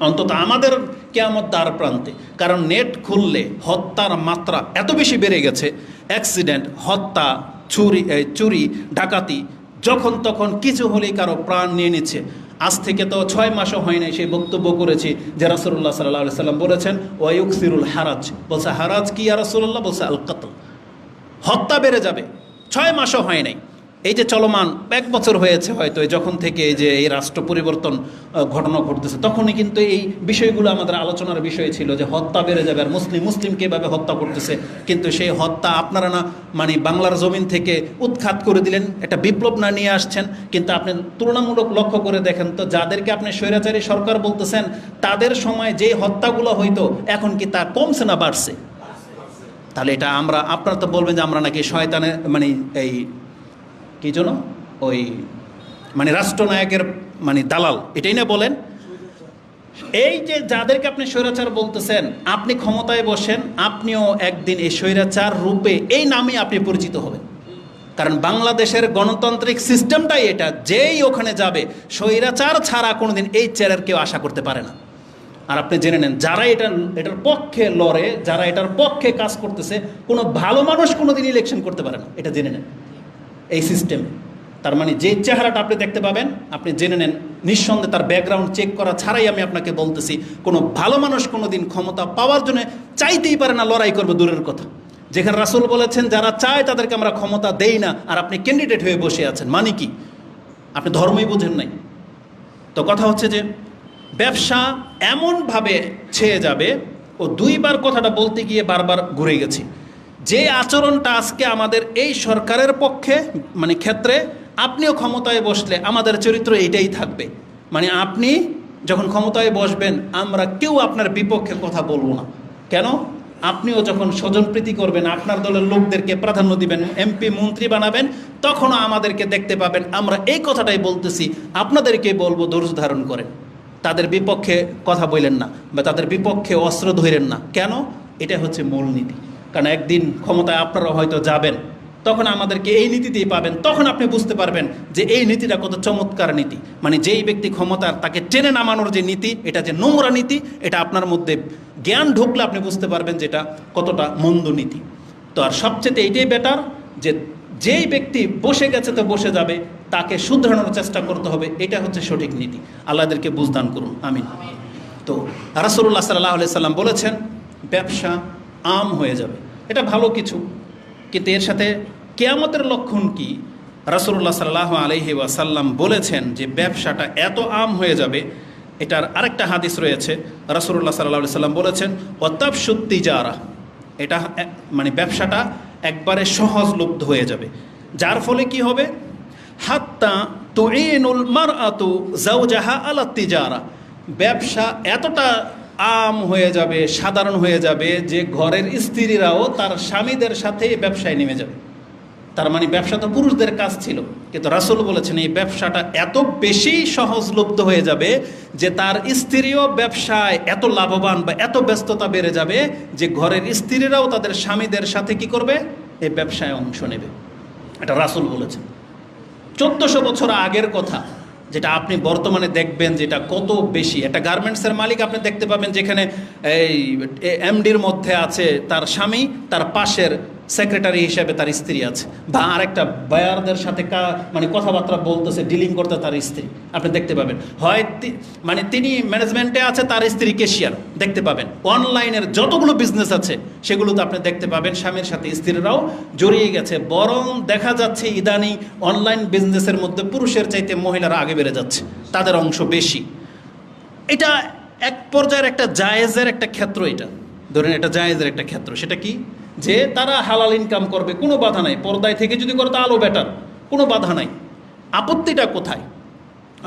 অন্তত আমাদের কেয়ামত দ্বার প্রান্তে। কারণ নেট খুললে হত্যার মাত্রা এত বেশি বেড়ে গেছে, অ্যাক্সিডেন্ট, হত্যা, চুরি চুরি, ডাকাতি, যখন তখন কিছু হলেই কারও প্রাণ নিয়ে নিচ্ছে। আজ থেকে তো ছয় মাসও হয় নাই সেই বক্তব্য করেছি যে রাসুল্লাহ সাল্লাহ সাল্লাম বলেছেন ওয়ুকসিরুল হারাজ। বলছে, হারাজ কি আর রাসুল্লাহ বলছে আল কাতল হত্যা বেড়ে যাবে। ছয় মাসও হয় নাই। এই যে চলমান এক বছর হয়েছে হয়তো যখন থেকে এই যে এই রাষ্ট্র পরিবর্তন ঘটনা ঘটতেছে, তখনই কিন্তু এই বিষয়গুলো আমাদের আলোচনার বিষয় ছিল যে হত্যা বেড়ে যাবে আর মুসলিম মুসলিমকে এভাবে হত্যা করতেছে। কিন্তু সেই হত্যা আপনারা না মানে বাংলার জমিন থেকে উৎখাত করে দিলেন, একটা বিপ্লব না নিয়ে আসছেন। কিন্তু আপনি তুলনামূলক লক্ষ্য করে দেখেন তো, যাদেরকে আপনি স্বৈরাচারী সরকার বলতেছেন, তাদের সময় যে হত্যাগুলো হইতো, এখন কি তা কমছে না বাড়ছে? তাহলে এটা আমরা, আপনারা তো বলবেন যে আমরা নাকি শয়তানের মানে এই কি জন্য? ওই মানে রাষ্ট্রনায়কের মানে দালাল, এটাই না বলেন? এই যে যাদেরকে আপনি স্বৈরাচার বলতেছেন, আপনি ক্ষমতায় বসেন, আপনিও একদিন এই স্বৈরাচার রূপে এই নামে আপনি পরিচিত হবেন। কারণ বাংলাদেশের গণতান্ত্রিক সিস্টেমটাই এটা, যেই ওখানে যাবে, স্বৈরাচার ছাড়া কোনোদিন এই চেয়ারের কেউ আশা করতে পারে না। আর আপনি জেনে নেন, যারা এটা এটার পক্ষে লড়ে, যারা এটার পক্ষে কাজ করতেছে, কোনো ভালো মানুষ কোনোদিন ইলেকশন করতে পারে না, এটা জেনে নেন। এই সিস্টেম তার মানে যে চেহারাটা আপনি দেখতে পাবেন, আপনি জেনে নেন। নিঃসন্দেহে তার ব্যাকগ্রাউন্ড চেক করা ছাড়াই আমি আপনাকে বলতেছি, কোনো ভালো মানুষ কোনো দিন ক্ষমতা পাওয়ার জন্য চাইতেই পারে না লড়াই করবে দূরের কথা। যেখানে রাসুল বলেছেন, যারা চায় তাদেরকে আমরা ক্ষমতা দেই না, আর আপনি ক্যান্ডিডেট হয়ে বসে আছেন। মানে কি? আপনি ধর্মই বোঝেন নাই। তো কথা হচ্ছে যে, ব্যবসা এমনভাবে ছেয়ে যাবে, ও দুইবার কথাটা বলতে গিয়ে বারবার ঘুরে গেছি। যে আচরণটা আজকে আমাদের এই সরকারের পক্ষে মানে ক্ষেত্রে, আপনিও ক্ষমতায় বসলে আমাদের চরিত্র এটাই থাকবে। মানে আপনি যখন ক্ষমতায় বসবেন, আমরা কেউ আপনার বিপক্ষে কথা বলব না। কেন? আপনিও যখন স্বজনপ্রীতি করবেন, আপনার দলের লোকদেরকে প্রাধান্য দিবেন, এমপি, মন্ত্রী বানাবেন, তখনও আমাদেরকে দেখতে পাবেন। আমরা এই কথাটাই বলতেছি, আপনাদেরকে বলব, ধৈর্য ধারণ করেন। তাদের বিপক্ষে কথা বললেন না, বা তাদের বিপক্ষে অস্ত্র ধরেন না। কেন? এটা হচ্ছে মূলনীতি। কারণ একদিন ক্ষমতায় আপনারা হয়তো যাবেন। তখন আমাদেরকে এই নীতি দিয়ে পাবেন। তখন আপনি বুঝতে পারবেন যে এই নীতিটা কত চমৎকার নীতি। মানে যেই ব্যক্তি ক্ষমতার তাকে টেনে নামানোর যে নীতি, এটা যে নোংরা নীতি, এটা আপনার মধ্যে জ্ঞান ঢুকলে আপনি বুঝতে পারবেন যেটা কতটা মন্দ নীতি। তো আর সবচেয়ে এইটাই বেটার যে যেই ব্যক্তি বসে গেছে তো বসে যাবে, তাকে শুধরানোর চেষ্টা করতে হবে, এটা হচ্ছে সঠিক নীতি। আল্লাহদেরকে বুঝদান করুন। আমিন। তো রাসুল্লাহ সাল্লাহ সাল্লাম বলেছেন, ব্যবসা আম হয়ে যাবে। এটা ভালো কিছু কিন্তু এর সাথে কেয়ামতের লক্ষণ কি? রাসুল্লাহ সাল্লাহ আলহি ওয়াসাল্লাম বলেছেন যে ব্যবসাটা এত আম হয়ে যাবে, এটার আরেকটা হাদিস রয়েছে রাসুল্লাহ সাল্লাহ সাল্লাম বলেছেন অতাপ সত্যি যারা এটা মানে ব্যবসাটা একবারে সহজলব্ধ হয়ে যাবে। যার ফলে কি হবে? হাত্তা তুইনুল মার আতু জাউজাহা আলা তিজারা। ব্যবসা এতটা আম হয়ে যাবে, সাধারণ হয়ে যাবে, যে ঘরের স্ত্রীরাও তার স্বামীদের সাথে ব্যবসায় নেমে যাবে। তার মানে ব্যবসা তো পুরুষদের কাজ ছিল, কিন্তু রাসুল বলেছেন এই ব্যবসাটা এত বেশি সহজলব্ধ হয়ে যাবে যে তার স্ত্রীও ব্যবসায় এত লাভবান বা এত ব্যস্ততা বেড়ে যাবে যে ঘরের স্ত্রীরাও তাদের স্বামীদের সাথে কি করবে? এই ব্যবসায় অংশ নেবে। এটা রাসুল বলেছেন। চোদ্দশো বছর আগের কথা যেটা আপনি বর্তমানে দেখবেন, যেটা কত বেশি। একটা গার্মেন্টসের মালিক আপনি দেখতে পাবেন যেখানে এই এমডির মধ্যে আছে তার স্বামী, তার পাশের সেক্রেটারি হিসেবে তার স্ত্রী আছে। বা আরেকটা বায়ারদের সাথে কা মানে কথাবার্তা বলতেছে ডিলিং করতে তার স্ত্রী। আপনি দেখতে পাবেন। হয় মানে তিনি ম্যানেজমেন্টে আছে, তার স্ত্রী কেশিয়ার দেখতে পাবেন। অনলাইনের যতগুলো বিজনেস আছে, সেগুলোতে আপনি দেখতে পাবেন স্বামীর সাথে স্ত্রীরাও জড়িয়ে গেছে। বরং দেখা যাচ্ছে ইদানি অনলাইন বিজনেসের মধ্যে পুরুষের চাইতে মহিলারা আগে বেড়ে যাচ্ছে। তাদের অংশ বেশি। এটা এক পর্যায়ের একটা জায়েজের একটা ক্ষেত্র এটা। ধরেন, এটা জায়েজের একটা ক্ষেত্র। সেটা কি? যে তারা হালাল ইনকাম করবে, কোনো বাধা নাই। পর্দায় থেকে যদি করে, তা আলো বেটার কোনো বাধা নাই। আপত্তিটা কোথায়?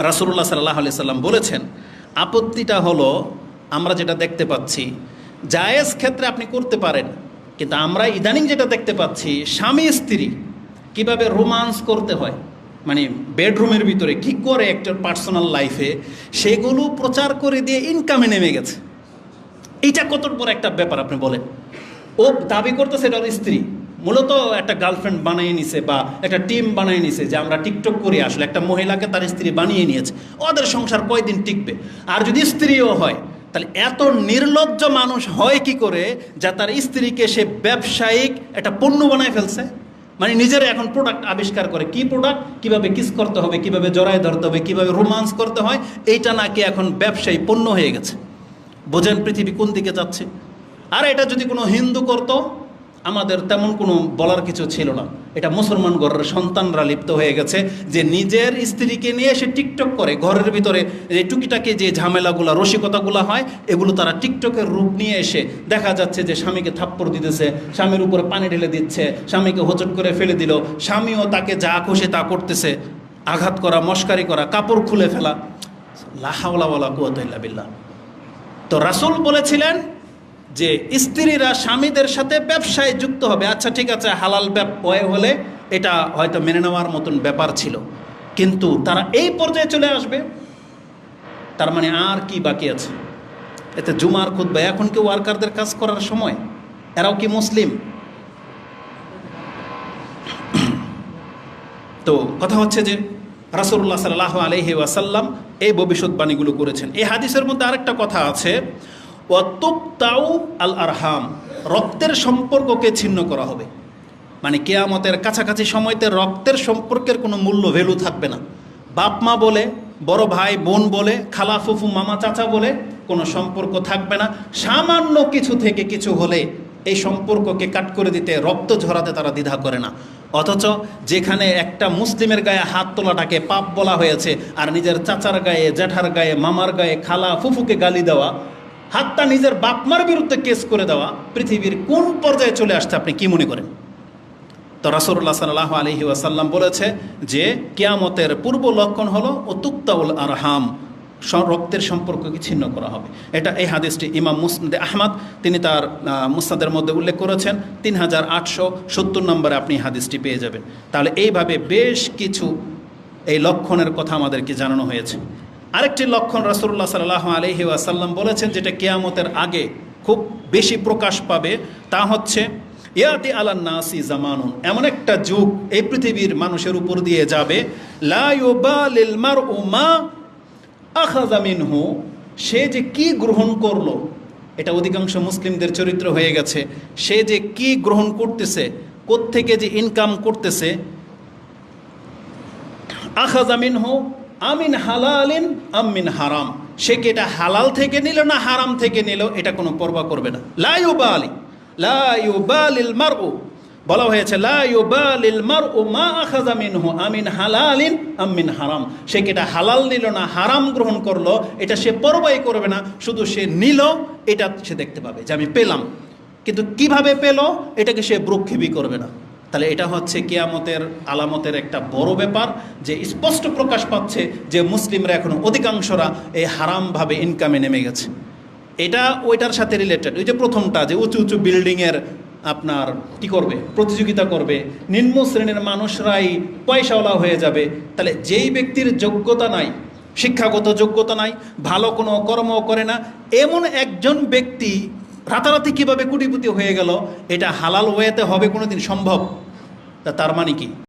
রাসুল্লাহ সাল্লাহ আলি সাল্লাম বলেছেন, আপত্তিটা হলো, আমরা যেটা দেখতে পাচ্ছি, জায়েজ ক্ষেত্রে আপনি করতে পারেন, কিন্তু আমরা ইদানিং যেটা দেখতে পাচ্ছি, স্বামী স্ত্রী কীভাবে রোমান্স করতে হয় মানে বেডরুমের ভিতরে কি করে একটা পার্সোনাল লাইফে সেগুলো প্রচার করে দিয়ে ইনকামে নেমে গেছে। এইটা কত বড় একটা ব্যাপার আপনি বলেন। ও দাবি করতেছে এটা ওর স্ত্রী। মূলত একটা গার্লফ্রেন্ড বানিয়ে নিছে বা একটা টিম বানিয়ে নিছে যে আমরা টিকটক করে আসলে। একটা মহিলাকে তার স্ত্রী বানিয়ে নিয়েছে। ওদের সংসার কয়দিন টিকবে? আর যদি স্ত্রীও হয়, তাহলে এত নির্লজ্জ মানুষ হয় কি করে যা তার স্ত্রীকে সে ব্যবসায়িক একটা পণ্য বানায় ফেলছে? মানে নিজের এখন প্রোডাক্ট আবিষ্কার করে। কি প্রোডাক্ট কীভাবে কিস করতে হবে, কীভাবে জড়ায় ধরতে হবে, কীভাবে রোমান্স করতে হয়, এইটা নাকি এখন ব্যবসায়ী পণ্য হয়ে গেছে। বোঝেন পৃথিবী কোন দিকে যাচ্ছে? আর এটা যদি কোনো হিন্দু করতো, আমাদের তেমন কোনো বলার কিছু ছিল না। এটা মুসলমান ঘরের সন্তানরা লিপ্ত হয়ে গেছে যে নিজের স্ত্রীকে নিয়ে এসে টিকটক করে, ঘরের ভিতরে যে টুকিটাকে যে ঝামেলাগুলো, রসিকতাগুলো হয়, এগুলো তারা টিকটকের রূপ নিয়ে এসে দেখা যাচ্ছে যে স্বামীকে থাপ্পড় দিতেছে, স্বামীর উপরে পানি ঢেলে দিচ্ছে, স্বামীকে হোচট করে ফেলে দিল, স্বামীও তাকে যা খুশি তা করতেছে, আঘাত করা, মস্কারি করা, কাপড় খুলে ফেলা। লাহাওয়ালা কুয়াতইল্লা বিল্লাহ। তো রাসূল বলেছিলেন যে স্ত্রীরা স্বামীদের সাথে ব্যবসায় যুক্ত হবে। আচ্ছা ঠিক আছে, হালাল ব্যবসায় হলে এটা হয়তো মেনে নেওয়ার মতন ব্যাপার ছিল। কিন্তু তারা এই পর্যায়ে চলে আসবে। তার মানে আর কি বাকি আছে? এতে জুমার খুদ্া এখন কি ওয়ার্কারদের কাজ করার সময়? এরাও কি মুসলিম? তো কথা হচ্ছে যে রাসুল্লাহ সাল্লাহ আলহি ওয়াসাল্লাম এই ভবিষ্যৎবাণীগুলো করেছেন। এই হাদিসের মধ্যে আরেকটা কথা আছে। ওয়াতুকতাউ আল আরহাম রক্তের সম্পর্ককে ছিন্ন করা হবে। মানে কেয়ামতের কাছাকাছি সময়তে রক্তের সম্পর্কের কোনো মূল্য ভ্যালু থাকবে না। বাপ মা বলে, বড় ভাই, বোন বলে, খালা, ফুফু, মামা, চাচা বলে কোনো সম্পর্ক থাকবে না। সামান্য কিছু থেকে কিছু হলে এই সম্পর্ককে কাট করে দিতে, রক্ত ঝরাতে তারা দ্বিধা করে না। অথচ যেখানে একটা মুসলিমের গায়ে হাত তোলাটাকে পাপ বলা হয়েছে, আর নিজের চাচার গায়ে, জ্যাঠার গায়ে, মামার গায়ে, খালা, ফুফুকে গালি দেওয়া হাতটা নিজের বাপমার বিরুদ্ধে কেস করে দেওয়া পৃথিবীর কোন পর্যায়ে চলে আসছে আপনি কি মনে করেন? তো রাসুল্লাহ সাল্লাহ আলহি ওয়াসাল্লাম বলেছে যে কেয়ামতের পূর্ব লক্ষণ হলো অতুক্তাউল আরহাম রক্তের সম্পর্ককে ছিন্ন করা হবে। এটা এই হাদিসটি ইমাম মুসনাদে আহমদ তিনি তার আহ, মুসনাদের মধ্যে উল্লেখ করেছেন তিন হাজার আটশো সত্তর নম্বরে আপনি হাদিসটি পেয়ে যাবেন। তাহলে এইভাবে বেশ কিছু এই লক্ষণের কথা আমাদেরকে জানানো হয়েছে। আরেকটি লক্ষণ রাসুল্লাহ সাল্লাহ আলহি ওয়াসাল্লাম বলেছেন যেটা কেয়ামতের আগে খুব বেশি প্রকাশ পাবে, তা হচ্ছে, ইয়াতি আলান নাসি জামানুন। এমন একটা যুগ এই পৃথিবীর মানুষের উপর দিয়ে যাবে, লা ইউবালিল মারউ মা আখাযা মিনহু। সে যে কি গ্রহণ করল, এটা অধিকাংশ মুসলিমদের চরিত্র হয়ে গেছে, সে যে কি গ্রহণ করতেছে, কোত্থেকে যে ইনকাম করতেছে, আখাযা মিনহু আমিন হালালিন, আমিন হারাম। সে কি এটা হালাল থেকে নিল না হারাম থেকে নিল? এটা কোনো পরবা করবে না। লা ইউবালি, লা ইউবালিল মারউ। বলা হয়েছে, লা ইউবালিল মারউ মা আখাযা মিনহু, আমিন হালালিন, আমিন হারাম। সে কি এটা হালাল নিল না হারাম গ্রহণ করল? এটা সে পরবাই করবে না, শুধু সে নিল, এটা সে দেখতে পাবে যে আমি পেলাম। কিন্তু কীভাবে পেল? এটাকে সে ব্রক্ষেপই করবে না। তাহলে এটা হচ্ছে কেয়ামতের আলামতের একটা বড় ব্যাপার যে স্পষ্ট প্রকাশ পাচ্ছে যে মুসলিমরা এখন অধিকাংশরা এই হারামভাবে ইনকামে নেমে গেছে। এটা ওইটার সাথে রিলেটেড ওই যে প্রথমটা যে উঁচু উঁচু বিল্ডিংয়ের আপনার কি করবে? প্রতিযোগিতা করবে। নিম্ন শ্রেণির মানুষরাই পয়সাওয়ালা হয়ে যাবে। তাহলে যেই ব্যক্তির যোগ্যতা নাই, শিক্ষাগত যোগ্যতা নাই, ভালো কোনো কর্ম করে না, এমন একজন ব্যক্তি রাতারাতি কীভাবে কুটিপুতি হয়ে গেল, এটা হালাল ওয়েতে হবে কোনো দিন সম্ভব? তা তার মানে কি?